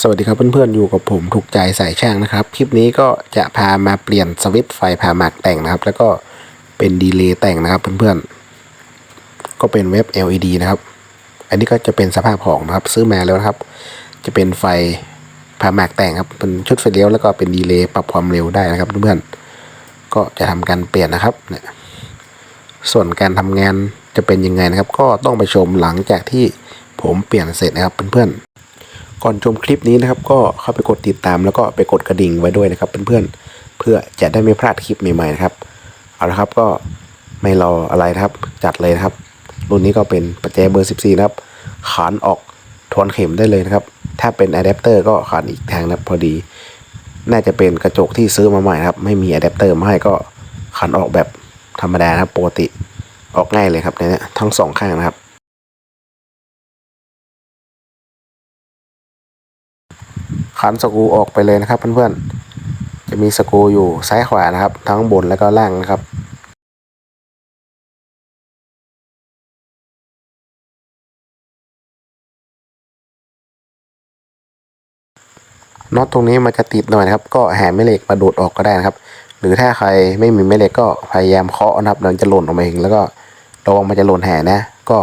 สวัสดีครับเพื่อนๆ อยู่กับผมถูกใจสายช่างนะครับ คลิปนี้ก็จะพามาเปลี่ยนสวิตช์ไฟผ่าหมากแต่งนะครับ แล้วก็เป็นดีเลย์แต่งนะครับเพื่อนๆ ก็เป็นเว็บ LED นะครับ อันนี้ก็จะเป็นสภาพของนะครับซื้อมาแล้วนะครับ จะเป็นไฟผ่าหมากแต่งครับเป็นชุดไฟเลี้ยวแล้วก็เป็นดีเลย์ปรับความเร็วได้นะครับเพื่อนๆ ก็จะทำการเปลี่ยนนะครับเนี่ยส่วนการทำงานจะเป็นยังไงนะครับ ก็ต้องไปชมหลังจากที่ผมเปลี่ยนเสร็จนะครับเพื่อนๆ ก่อนชมคลิปนี้นะครับ ก็เข้าไปกดติดตามแล้วก็ไปกดกระดิ่งไว้ด้วยนะครับเพื่อนๆเพื่อจะได้ไม่พลาดคลิปใหม่ๆนะครับเอาละครับก็ไม่รออะไรนะครับ จัดเลยนะครับ รุ่นนี้ก็เป็นปัจจัยเบอร์ 14 นะครับ ขานออกทวนเข็มได้เลยนะครับ ถ้าเป็นอะแดปเตอร์ก็ขานอีกทางนะพอดี น่าจะเป็นกระจกที่ซื้อมาใหม่นะครับ ไม่มีอะแดปเตอร์มาให้ก็ขันออกแบบธรรมดานะครับปกติออกง่ายเลยครับเนี่ยทั้งสองข้างนะครับ ขันสกูออกไปเลยนะครับ เพื่อนๆ จะมีสกูอยู่ซ้ายขวานะครับ ทั้งบนแล้วก็ล่างนะครับน็อตตรงนี้มันจะติดหน่อยนะครับ ก็แหาแม่เหล็กมาดูดออกก็ได้นะครับ หรือถ้าใครไม่มีแม่เหล็กก็พยายามเคาะนะครับมันจะหล่นออกมาเองแล้วก็ระวังมันจะหล่นแห่นะ ก็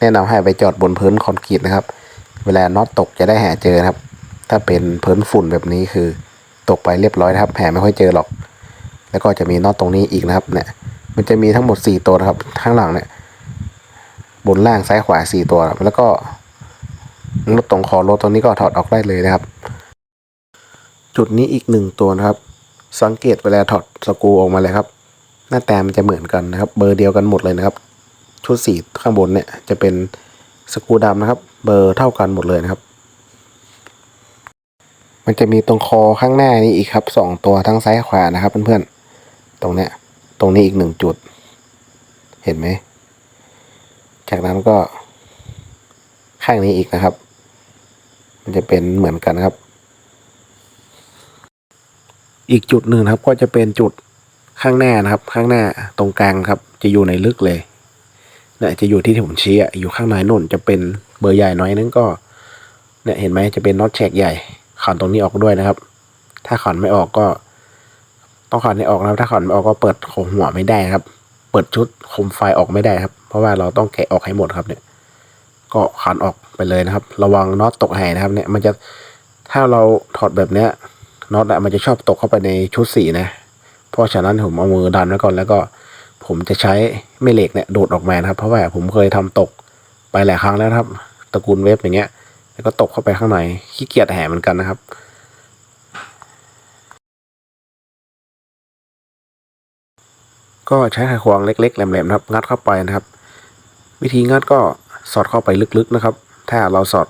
แนะนำให้ไปจอดบนพื้นคอนกรีตนะครับ เวลาน็อตตกจะได้แห่เจอนะครับ ถ้าเป็นเพื้นฝุ่นแบบนี้คือ ตกไปเรียบร้อยนะครับแห่ไม่ค่อยเจอหรอก แล้วก็จะมีน็อตตรงนี้อีกนะครับเนี่ย มันจะมีทั้งหมด 4 ตัวนะครับข้างหลังเนี่ย บนล่างซ้ายขวา 4 ตัว แล้วก็รถตรงคอรถตรงนี้ก็ถอดออกได้เลยนะครับ จุดนี้อีกหนึ่งตัวนะครับ สังเกตเวลาถอดสกูออกมาเลยครับ หน้าแตามันจะเหมือนกันนะครับ เบอร์เดียวกันหมดเลยนะครับ ชุดสีข้างบนเนี่ยจะเป็นสกูดำนะครับ เบอร์เท่ากันหมดเลยนะครับ มันจะมีตรงคอข้างหน้านี้อีกครับสองตัวทั้งซ้ายขวานะครับเพื่อนๆตรงเนี้ย ตรงนี้อีกหนึ่งจุด เห็นไหมจากนั้นก็ ข้างนี้อีกนะครับ มันจะเป็นเหมือนกันครับ อีกจุดหนึ่งครับ ก็จะเป็นจุดข้างหน้านะครับ ข้างหน้าตรงกลางครับ จะอยู่ในลึกเลยเนี่ยจะอยู่ที่ที่ผมชี้อะอยู่ข้างในนุ่นจะเป็นเบอร์ใหญ่น้อยนึงก็เนี่ยเห็นไหมจะเป็นน็อตแฉกใหญ่ ขันตรงนี้ออกด้วยนะครับ ถ้าขันไม่ออกก็ ต้องขันให้ออกนะครับ ถ้าขันไม่ออกก็เปิดโคมหัวไม่ได้ครับ เปิดชุดโคมไฟออกไม่ได้ครับ เพราะว่าเราต้องแกะออกให้หมดครับเนี่ย ก็ขันออกไปเลยนะครับ ระวังน็อตตกแห่นะครับ เนี่ยมันจะถ้าเราถอดแบบเนี้ยน็อตอะมันจะชอบตกเข้าไปในชุดสีนะ เพราะฉะนั้นผมเอามือดันไว้ก่อนแล้วก็ผมจะใช้แม่เหล็กเนี่ยดูดออกมานะครับ เพราะว่าผมเคยทำตกไปหลายครั้งแล้วครับ ตระกูลเวฟอย่างเงี้ย แล้วก็ตกเข้าไปข้างในขี้เกียจแห่เหมือนกันนะครับก็ใช้ไขควงเล็กๆแหลมๆนะครับ งัดเข้าไปนะครับ วิธีงัดก็สอดเข้าไปลึกๆนะครับ ถ้าเราสอด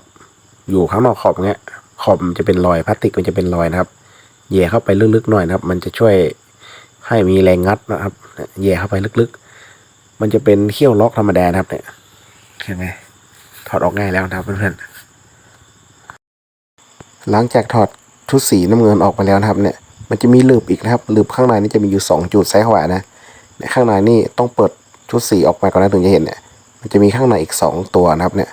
อยู่ข้างนอกขอบเงี้ยขอบมันจะเป็นรอยพลาสติกมันจะเป็นรอยนะครับแย่เข้าไปลึกๆหน่อยนะครับ มันจะช่วยให้มีแรงงัดนะครับแย่เข้าไปลึกๆ มันจะเป็นเขี้ยวล็อกธรรมดานะครับเนี่ยเห็นไหมถอดออกง่ายแล้วนะครับเพื่อนๆ หลังจากถอดชุดสีน้ำเงินออกไปแล้วนะครับเนี่ยมันจะมีลืบอีกนะครับลืบข้างในนี่จะมีอยู่สองจุดซ้ายขวานะเนี่ยข้างในนี่ต้องเปิดชุดสีออกมาก่อนนะถึงจะเห็นเนี่ยมันจะมีข้างในอีกสองตัวนะครับเนี่ย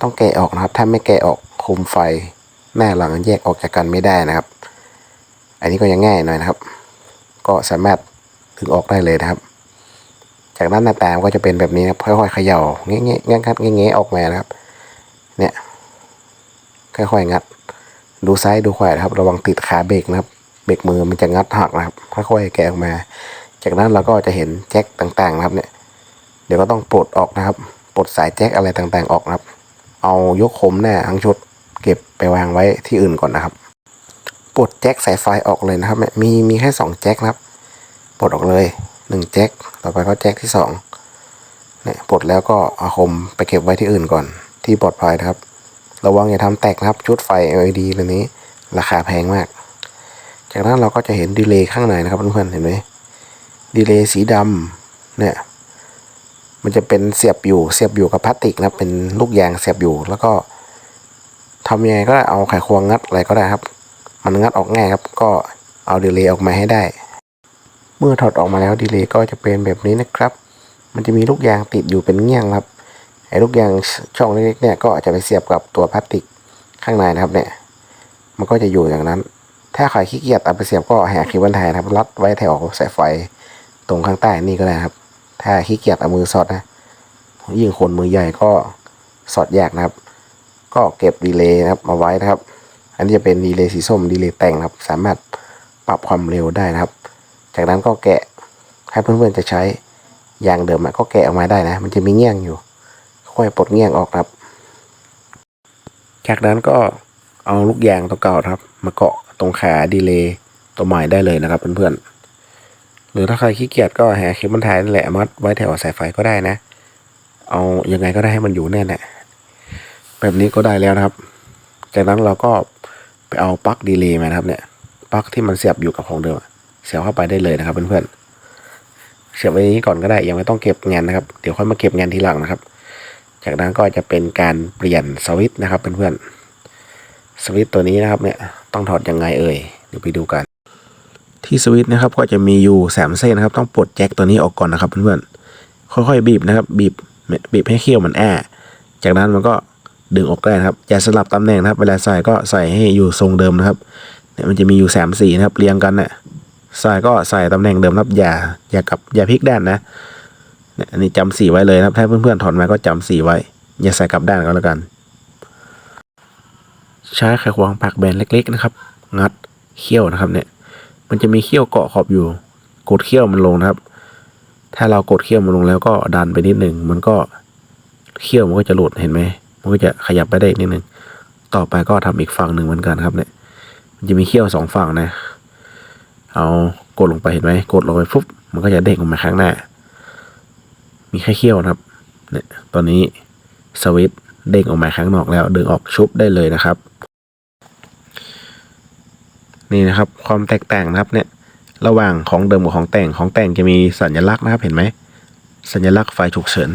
ต้องแกะออกนะครับ ถ้าไม่แกะออกโคมไฟหน้าหลังแยกออกจากกันไม่ได้นะครับ อันนี้ก็ยังง่ายหน่อยนะครับ ก็สามารถถึงออกได้เลยนะครับ จากนั้นหน้าตามก็จะเป็นแบบนี้นะครับค่อยๆเขย่าเงี้ยเงี้ยงัดเงี้ยเงี้ยออกมานะครับ เนี่ยค่อยๆงัด ดูซ้ายดูขวานะครับ ระวังติดขาเบรกนะครับเบรกมือมันจะงัดหักนะครับค่อยๆแกะออกมา จากนั้นเราก็จะเห็นแจ็คต่างๆนะครับเนี่ย เดี๋ยวก็ต้องปลดออกนะครับ ปลดสายแจ็คอะไรต่างๆออกนะครับ เอายกคมหน้าทั้งชุด เก็บไปวางไว้ที่อื่นก่อนนะครับ ปลดแจ็คสายไฟออกเลยนะครับมีมีแค่สองแจ็คนะครับ ปลดออกเลยหนึ่งแจ็คต่อไปก็แจ็คที่สองเนี่ยปลดแล้วก็เอาคมไปเก็บไว้ที่อื่นก่อน ที่ปลอดภัยนะครับ ระวังอย่าทำแตกนะครับชุดไฟ LED ตัวนี้ ราคาแพงมาก จากนั้นเราก็จะเห็นดีเลย์ข้างในนะครับเพื่อนๆเห็นไหมดีเลย์สีดำเนี่ยมันจะเป็นเสียบอยู่เสียบอยู่กับพลาสติกนะเป็นลูกยางเสียบอยู่ แล้วก็ทำยังไงก็ได้เอาไขควงงัดอะไรก็ได้ครับ มันงัดออกง่ายครับ ก็เอาดีเลย์ออกมาให้ได้ เมื่อถอดออกมาแล้วดีเลย์ก็จะเป็นแบบนี้นะครับ มันจะมีลูกยางติดอยู่เป็นเงี้ยงครับ ไอ้ลูกยางช่องเล็กๆเนี่ยก็อาจจะไปเสียบกับตัวพลาสติกข้างในนะครับเนี่ย มันก็จะอยู่อย่างนั้น ถ้าใครขี้เกียจเอาไปเสียบก็แหกเคเบิลไทยนะครับรัดไว้แถวสายไฟตรงข้างใต้นี่ก็ได้ครับ ถ้าขี้เกียจเอามือสอดนะ ยิ่งคนมือใหญ่ก็สอดแยกนะครับ ก็เก็บดีเลย์นะครับมาไว้นะครับ อันนี้จะเป็นดีเลย์สีส้มดีเลย์แต่งนะครับ สามารถปรับความเร็วได้นะครับ จากนั้นก็แกะให้เพื่อนๆจะใช้ยางเดิมก็แกะออกมาได้นะ มันจะมีเงี้ยงอยู่ ค่อยปลดเงี้ยงออกครับ จากนั้นก็เอาลูกยางตัวเก่าครับ มาเกาะตรงขาดีเลย์ตัวใหม่ได้เลยนะครับเพื่อนๆหรือถ้าใครขี้เกียจก็แหกเคเบิลไทยนั่นแหละมัดไว้แถวสายไฟก็ได้นะ เอายังไงก็ได้ให้มันอยู่แน่นแหละแบบนี้ก็ได้แล้วนะครับ จากนั้นเราก็ไปเอาปลั๊กดีเลย์มานะครับเนี่ยปลั๊กที่มันเสียบอยู่กับของเดิมเสียบเข้าไปได้เลยนะครับเพื่อนๆเสียบไว้นี้ก่อนก็ได้ยังไม่ต้องเก็บงานนะครับ เดี๋ยวค่อยมาเก็บงานทีหลังนะครับ จากนั้นก็จะเป็นการเปลี่ยนสวิตช์นะครับเพื่อนๆสวิตช์ตัวนี้นะครับเนี่ยต้องถอดยังไงเอ่ยเดี๋ยวไปดูกัน ที่สวิตช์นะครับก็จะมีอยู่สามเส้นนะครับ ต้องปลดแจ็คตัวนี้ออกก่อนนะครับเพื่อนๆค่อยๆบีบนะครับ บีบบีบให้เขี้ยวมันแอ้จากนั้นมันก็ดึงออกได้นะครับอย่าสลับตำแหน่งนะครับ เวลาใส่ก็ใส่ให้อยู่ทรงเดิมนะครับเนี่ยมันจะมีอยู่สามสีนะครับเรียงกันเนี่ยใส่ก็ใส่ตำแหน่งเดิมนะครับอย่าอย่ากลับอย่าพลิกด้านนะ เนี่ยอันนี้จำสีไว้เลยนะครับ ถ้าเพื่อนๆถอดมาก็จำสีไว้ อย่าใส่กลับด้านก็แล้วกัน ใช้ไขควงปากแบนเล็ก ๆ นะครับ งัดเขี้ยวนะครับ เนี่ย มันจะมีเขี้ยวเกาะขอบอยู่ กดเขี้ยวมันลงนะครับ ถ้าเรากดเขี้ยวมันลงแล้วก็ดันไปนิดหนึ่งมันก็เขี้ยวมันก็จะหลุดเห็นไหมมันก็จะขยับไปได้นิดหนึ่งต่อไปก็ทำอีกฝั่งหนึ่งเหมือนกันครับ เนี่ย มันจะมีเขี้ยวสองฝั่งนะ เอากดลงไปเห็นไหมกดลงไปปุ๊บมันก็จะเด้งออกมาข้างหน้า มีแค่เขี้ยวนะครับเนี่ยตอนนี้สวิตเด้งออกมาข้างนอกแล้ว ดึงออกชุบได้เลยนะครับ นี่นะครับ ความแตกต่างนะครับเนี่ยระหว่างของเดิมกับของแต่งของแต่งจะมีสัญลักษณ์นะครับเห็นไหมสัญลักษณ์ไฟฉุกเฉิน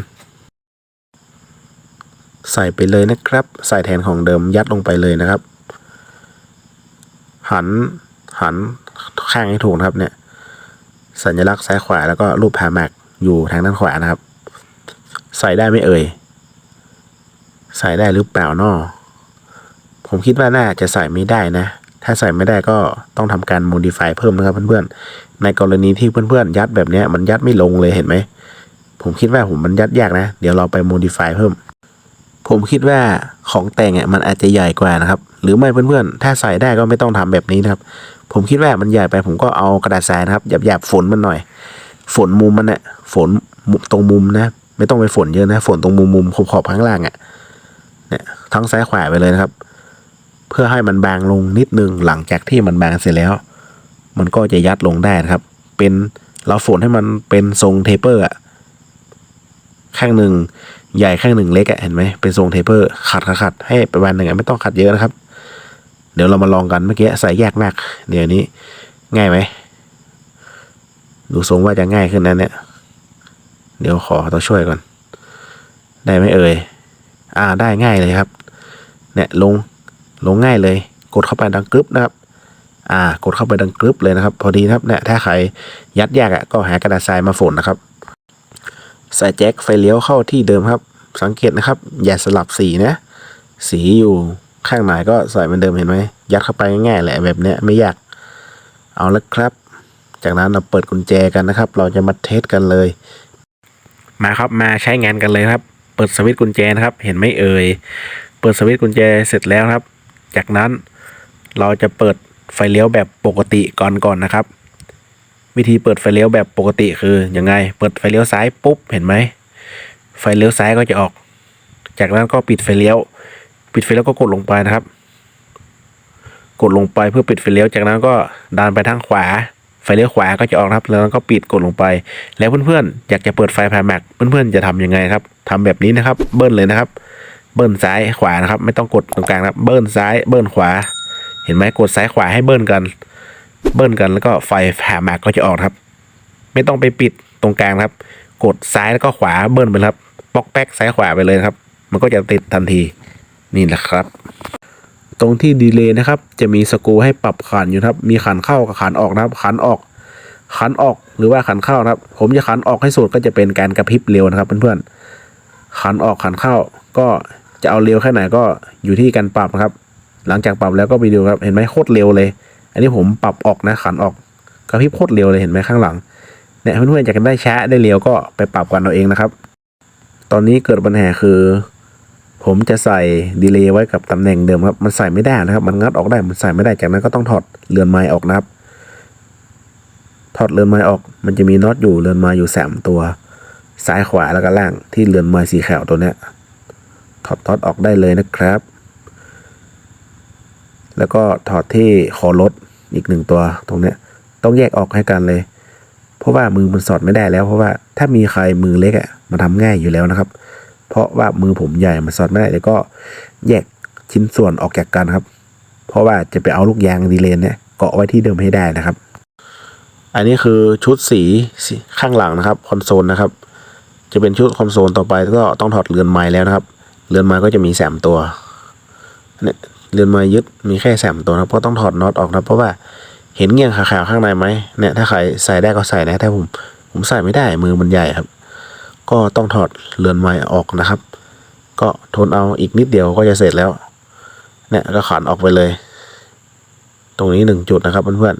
ใส่ไปเลยนะครับ ใส่แทนของเดิมยัดลงไปเลยนะครับ หันหันข้างให้ถูกนะครับเนี่ย สัญลักษณ์ซ้ายขวาแล้วก็รูปแพรแม็ก อยู่ทางด้านขวานะครับ ใส่ได้ไม่เอ่ย ใส่ได้หรือเปล่านาะผมคิดว่าน่าจะใส่ไม่ได้นะ ถ้าใส่ไม่ได้ก็ต้องทำการ modify เพิ่มนะครับเพื่อนๆ ในกรณีที่เพื่อนๆ ยัดแบบนี้มันยัดไม่ลงเลยเห็นไหม ผมคิดว่าผมมันยัดยากนะ เดี๋ยวเราไป modify เพิ่ม ผมคิดว่าของแต่งอะมันอาจจะใหญ่กว่านะครับ หรือไม่เพื่อนๆ ถ้าใส่ได้ก็ไม่ต้องทำแบบนี้นะครับ ผมคิดว่ามันใหญ่ไปผมก็เอากระดาษทรายนะครับหยาบๆฝนมันหน่อย ฝนมุมมันเนี่ยฝนตรงมุมนะ ไม่ต้องไปฝนเยอะนะ ฝนตรงมุมมุมขอบขอบข้างล่างอะ่ะเนี่ยทั้งซ้ายขวาไปเลยนะครับ เพื่อให้มันบางลงนิดนึงหลังจากที่มันบางเสร็จแล้ว มันก็จะยัดลงได้นะครับ เป็นเราฝนให้มันเป็นทรงเทปเปอร์อะข้างหนึ่งใหญ่ข้างหนึ่งเล็กอะเห็นไหมเป็นทรงเทปเปอร์ขัดขัดขัดให้ประมาณหนึ่งอะไม่ต้องขัดเยอะนะครับ เดี๋ยวเรามาลองกันเมื่อกี้ใส่แยกมาก เดี๋ยวนี้ ง่ายไหม ดูทรงว่าจะง่ายขึ้นนะเนี่ย เดี๋ยวขอตัวช่วยก่อน ได้ไหมเอ่ย อ่าได้ง่ายเลยครับ เนี่ยลงลงง่ายเลย กดเข้าไปดังกรึบนะครับ อ่ากดเข้าไปดังกรึบเลยนะครับ พอดีนะครับเนี่ยถ้าใครยัดยากอะก็หากระดาษทรายมาฝนนะครับใส่แจ็คไฟเลี้ยวเข้าที่เดิมครับ สังเกตนะครับ อย่าสลับสีนะ สีอยู่ข้างไหนก็ใส่เหมือนเดิมเห็นไหมยัดเข้าไปง่ายๆแหละแบบเนี้ยไม่ยาก เอาละครับ จากนั้นเราเปิดกุญแจกันนะครับ เราจะมาเทสกันเลย มาครับมาใช้งานกันเลยครับ เปิดสวิตช์กุญแจนะครับ เห็นไหมเอ่ย เปิดสวิตช์กุญแจเสร็จแล้วครับ จากนั้นเราจะเปิดไฟเลี้ยวแบบปกติก่อนก่อนนะครับ วิธีเปิดไฟเลี้ยวแบบปกติคือยังไง เปิดไฟเลี้ยวซ้ายปุ๊บเห็นไหมไฟเลี้ยวซ้ายก็จะออก จากนั้นก็ปิดไฟเลี้ยว ปิดไฟเลี้ยวก็กดลงไปนะครับ กดลงไปเพื่อปิดไฟเลี้ยวจากนั้นก็ดันไปทางขวา ไฟเลี้ยวขวาก็จะออกครับ แล้วก็ปิดกดลงไป แล้วเพื่อนๆ อยากจะเปิดไฟพาแม็กเพื่อนๆ จะทำยังไงครับทำแบบนี้นะครับ เบิ้ลเลยนะครับ เบิ้ลซ้ายขวานะครับ ไม่ต้องกดตรงกลางครับ เบิ้ลซ้าย เบิ้ลขวา เห็นไหมกดซ้ายขวาให้เบิ้ลกัน เบิ้ลกันแล้วก็ไฟพาแม็กก็จะออกครับ ไม่ต้องไปปิดตรงกลางครับ กดซ้ายแล้วก็ขวาเบิ้ลไปครับ ป๊อกแป๊กซ้ายขวาไปเลยครับ มันก็จะติดทันที นี่แหละครับ ตรงที่ดีเลย์นะครับ จะมีสกูให้ปรับขันอยู่ครับ มีขันเข้ากับขันออกนะครับขันออก ขันออกหรือว่าขันเข้านะครับ ผมจะขันออกให้สุดก็จะเป็นการกระพริบเร็วนะครับเพื่อนๆขันออกขันเข้า ก็จะเอาเร็วแค่ไหนก็อยู่ที่การปรับครับ หลังจากปรับแล้วก็ไปดูครับเห็นไหมโคตรเร็วเลย อันนี้ผมปรับออกนะขันออกกระพริบโคตรเร็วเลยเห็นไหมข้างหลังเนี่ยเพื่อนๆอยากจะได้ช้าได้เร็วก็ไปปรับกันเอาเองนะครับ ตอนนี้เกิดปัญหาคือ ผมจะใส่ดีเลย์ไว้กับตำแหน่งเดิมครับ มันใส่ไม่ได้นะครับ มันงัดออกได้ มันใส่ไม่ได้ จากนั้นก็ต้องถอดเรือนไม้ออกนะครับ ถอดเรือนไม้ออก มันจะมีน็อตอยู่เรือนไม้อยู่สามตัว ซ้ายขวาแล้วก็ล่าง ที่เรือนไม้สีขาวตัวเนี้ย ถอดน็อตออกได้เลยนะครับ แล้วก็ถอดที่คอรถอีกหนึ่งตัวตรงเนี้ย ต้องแยกออกให้กันเลย เพราะว่ามือมันสอดไม่ได้แล้ว เพราะว่าถ้ามีใครมือเล็กอะมันทำง่ายอยู่แล้วนะครับ เพราะว่ามือผมใหญ่มันสอดไม่ได้แล้วก็แยกชิ้นส่วนออกจากกันครับ เพราะว่าจะไปเอาลูกยางดีเลนเนี่ยเกาะไว้ที่เดิมให้ได้นะครับ อันนี้คือชุดสีข้างหลังนะครับคอนโซลนะครับ จะเป็นชุดคอนโซลต่อไปก็ต้องถอดเรือนไม้แล้วนะครับ เรือนไม้ก็จะมีแสมตัวเนี่ยเรือนไม้ยึดมีแค่แสมตัวนะครับก็ต้องถอดน็อตออกนะเพราะว่าเห็นเงี้ยงขาวๆข้างในไหมเนี่ยถ้าใครใส่ได้ก็ใส่นะถ้าผมผมใส่ไม่ได้มือมันใหญ่ครับ ก็ต้องถอดเรือนไม้ออกนะครับ ก็ทนเอาอีกนิดเดียวก็จะเสร็จแล้ว เนี่ยก็ขันออกไปเลย ตรงนี้หนึ่งจุดนะครับเพื่อน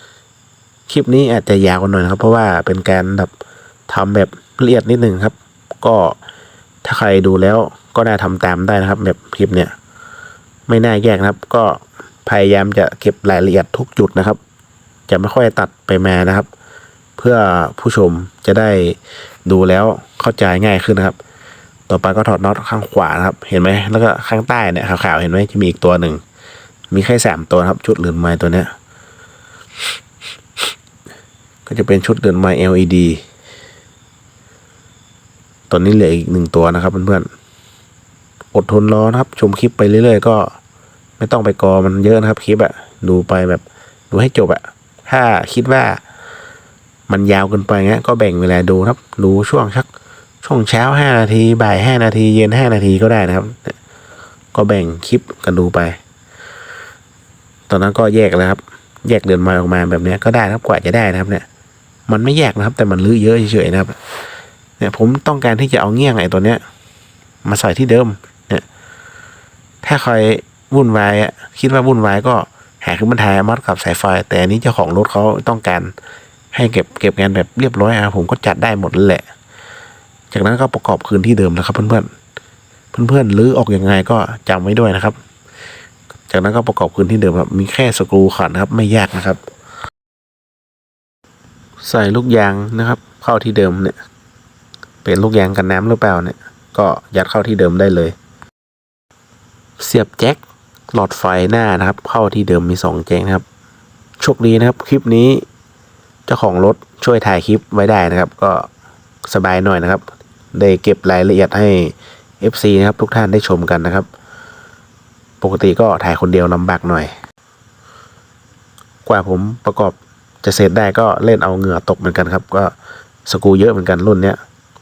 ๆ คลิปนี้อาจจะยาวกันหน่อยนะครับ เพราะว่าเป็นการแบบทำแบบละเอียดนิดหนึ่งครับ ก็ถ้าใครดูแล้วก็น่าทำตามได้นะครับ แบบคลิปเนี้ยไม่น่าแยกนะครับ ก็พยายามจะเก็บรายละเอียดทุกจุดนะครับ จะไม่ค่อยตัดไปมานะครับ เพื่อผู้ชมจะได้ดูแล้วเข้าใจง่ายขึ้นนะครับ ต่อไปก็ถอดน็อตข้างขวานะครับ เห็นไหมแล้วก็ข้างใต้เนี่ยขาวๆเห็นไหมจะมีอีกตัวหนึ่งมีแค่สามตัวครับ ชุดเรือนไม้ตัวเนี้ยก็จะเป็นชุดเรือนไม้ LED ตอนนี้เหลืออีกหนึ่งตัวนะครับเพื่อนๆอดทนรอนะครับ ชมคลิปไปเรื่อยๆก็ ไม่ต้องไปกอมันเยอะนะครับคลิปอะดูไปแบบดูให้จบอะถ้าคิดว่า มันยาวเกินไปเงี้ยก็แบ่งเวลาดูครับ ดูช่วงชักช่วงเช้าห้านาทีบ่ายห้านาที เย็นห้านาทีก็ได้นะครับ ก็แบ่งคลิปกันดูไป ตอนนั้นก็แยกแล้วครับ แยกเดือนมาออกมาแบบนี้ก็ได้นะครับกว่าจะได้นะครับ เนี่ย มันไม่แยกนะครับ แต่มันลื้อเยอะเฉยๆนะครับ เนี่ยผมต้องการที่จะเอาเงี้ยงไอ้ตัวเนี้ย มาใส่ที่เดิม เนี่ย ถ้าใครวุ่นวายอะคิดว่าวุ่นวายก็หาขึ้นบันไดมัดกับสายไฟ แต่อันนี้เจ้าของรถเขาต้องการ ให้เก็บเก็บงานแบบเรียบร้อยอะผมก็จัดได้หมดแหละ จากนั้นก็ประกอบคืนที่เดิมนะครับ เพื่อนๆเพื่อนๆลื้อออกอยังไงก็จำไว้ด้วยนะครับ จากนั้นก็ประกอบคืนที่เดิมครับมีแค่สกรูขันนะครับ ไม่ยากนะครับ ใส่ลูกยางนะครับ เข้าที่เดิมเนี่ย เป็นลูกยางกันน้ำหรือเปล่าเนี่ย ก็ยัดเข้าที่เดิมได้เลย เสียบแจ็คหลอดไฟหน้านะครับ เข้าที่เดิมมีสองแจ็คนะครับโชคดีนะครับ คลิปนี้ เจ้าของรถช่วยถ่ายคลิปไว้ได้นะครับ ก็สบายหน่อยนะครับ ได้เก็บรายละเอียดให้ FC นะครับทุกท่านได้ชมกันนะครับ ปกติก็ถ่ายคนเดียวลำบากหน่อย กว่าผมประกอบจะเสร็จได้ก็เล่นเอาเหงื่อตกเหมือนกันครับ ก็สกูเยอะเหมือนกันรุ่นเนี้ย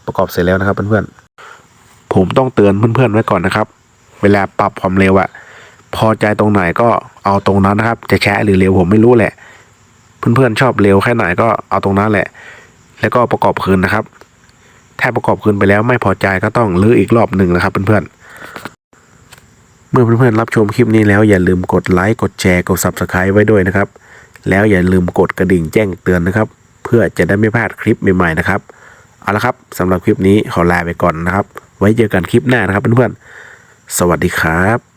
ประกอบเสร็จแล้วนะครับเพื่อนๆผมต้องเตือนเพื่อนๆไว้ก่อนนะครับ เวลาปรับความเร็วอะพอใจตรงไหนก็เอาตรงนั้นนะครับ จะช้หรือเร็วผมไม่รู้แหละ เพื่อนๆชอบเร็วแค่ไหนก็เอาตรงนั้นแหละ แล้วก็ประกอบคืนนะครับ ถ้าประกอบคืนไปแล้วไม่พอใจก็ต้องรื้ออีกรอบหนึ่งนะครับเพื่อนๆ เมื่อเพื่อนๆรับชมคลิปนี้แล้วอย่าลืมกดไลค์กดแชร์กด Subscribe ไว้ด้วยนะครับ แล้วอย่าลืมกดกระดิ่งแจ้งเตือนนะครับ เพื่อจะได้ไม่พลาดคลิปใหม่ๆนะครับเอาละครับสำหรับคลิปนี้ขอลาไปก่อนนะครับ ไว้เจอกันคลิปหน้านะครับเพื่อนๆสวัสดีครับ